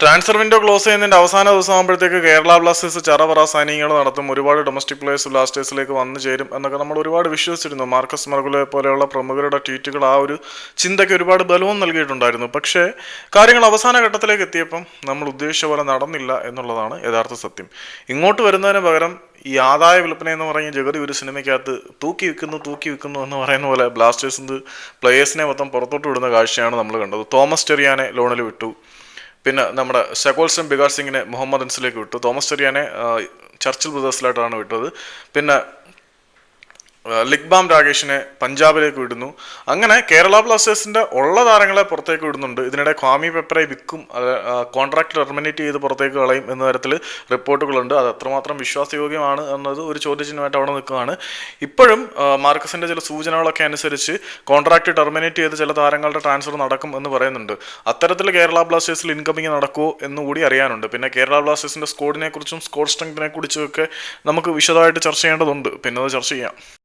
Transfer window close ചെയ്യുന്നതിന്റെ അവസാന ദിവസം ആകുമ്പോഴത്തേക്ക് കേരള ബ്ലാസ്റ്റേഴ്സ് ചറപറ സൈനിങ്ങൾ നടത്തും. ഒരുപാട് ഡൊമസ്റ്റിക് പ്ലേയേഴ്സ് ബ്ലാസ്റ്റേഴ്സിലേക്ക് വന്നു ചേരും എന്നൊക്കെ നമ്മൾ ഒരുപാട് വിശ്വസിച്ചിരുന്നു. മാർക്കസ് മർഗുലെ പോലെയുള്ള പ്രമുഖരുടെ ട്വീറ്റുകൾ ആ ഒരു ചിന്തയ്ക്ക് ഒരുപാട് ബലവും നൽകിയിട്ടുണ്ടായിരുന്നു. പക്ഷേ കാര്യങ്ങൾ അവസാന ഘട്ടത്തിലേക്ക് എത്തിയപ്പം നമ്മൾ ഉദ്ദേശിച്ച പോലെ നടന്നില്ല എന്നുള്ളതാണ് യഥാർത്ഥ സത്യം. ഇങ്ങോട്ട് വരുന്നതിന് പകരം ഈ ആദായ വിൽപ്പന എന്ന് പറയുന്ന ജഗതി ഒരു സിനിമയ്ക്കകത്ത് തൂക്കി വിൽക്കുന്നു തൂക്കി വിൽക്കുന്നു എന്ന് പറയുന്ന പോലെ ബ്ലാസ്റ്റേഴ്സിന് പ്ലേയേഴ്സിനെ മൊത്തം പുറത്തോട്ട് വിടുന്ന കാഴ്ചയാണ് നമ്മൾ കണ്ടത്. തോമസ് ചെറിയാനെ ലോണിൽ വിട്ടു. പിന്നെ നമ്മുടെ ശകോത്സം ബികാർ സിംഗിനെ മുഹമ്മദ് അൻസിലേക്ക് വിട്ടു. തോമസ് ചെറിയാനെ ചർച്ചിൽ ബ്രദേഴ്സിലായിട്ടാണ് വിട്ടത്. പിന്നെ ലിഗ്ബാം രാകേഷിനെ പഞ്ചാബിലേക്ക് വിടുന്നു. അങ്ങനെ കേരള ബ്ലാസ്റ്റേഴ്സിന്റെ ഉള്ള താരങ്ങളെ പുറത്തേക്ക് വിടുന്നുണ്ട്. ഇതിനിടെ ക്വാമി പെപ്പറെ വിൽക്കും കോൺട്രാക്ട് ടെർമിനേറ്റ് ചെയ്ത് പുറത്തേക്ക് കളയും എന്ന തരത്തിൽ റിപ്പോർട്ടുകളുണ്ട്. അത് അത്രമാത്രം വിശ്വാസയോഗ്യമാണ് എന്നത് ഒരു ചോദ്യചിഹ്നമായിട്ട് അവിടെ നിൽക്കുകയാണ്. ഇപ്പോഴും മാർക്കസിന്റെ ചില സൂചനകളൊക്കെ അനുസരിച്ച് കോൺട്രാക്ട് ടെർമിനേറ്റ് ചെയ്ത് ചില താരങ്ങളുടെ ട്രാൻസ്ഫർ നടക്കും എന്ന് പറയുന്നുണ്ട്. അത്തരത്തിൽ കേരള ബ്ലാസ്റ്റേഴ്സിൽ ഇൻകമിങ് നടക്കുമോ എന്ന് കൂടി അറിയാനുണ്ട്. പിന്നെ കേരള ബ്ലാസ്റ്റേഴ്സിന്റെ സ്കോഡിനെ കുറിച്ചും സ്കോഡ് സ്ട്രെങ്തിനെ കുറിച്ചും ഒക്കെ നമുക്ക് വിശദമായിട്ട് ചർച്ച ചെയ്യേണ്ടതുണ്ട്. പിന്നെ അത് ചർച്ച ചെയ്യാം.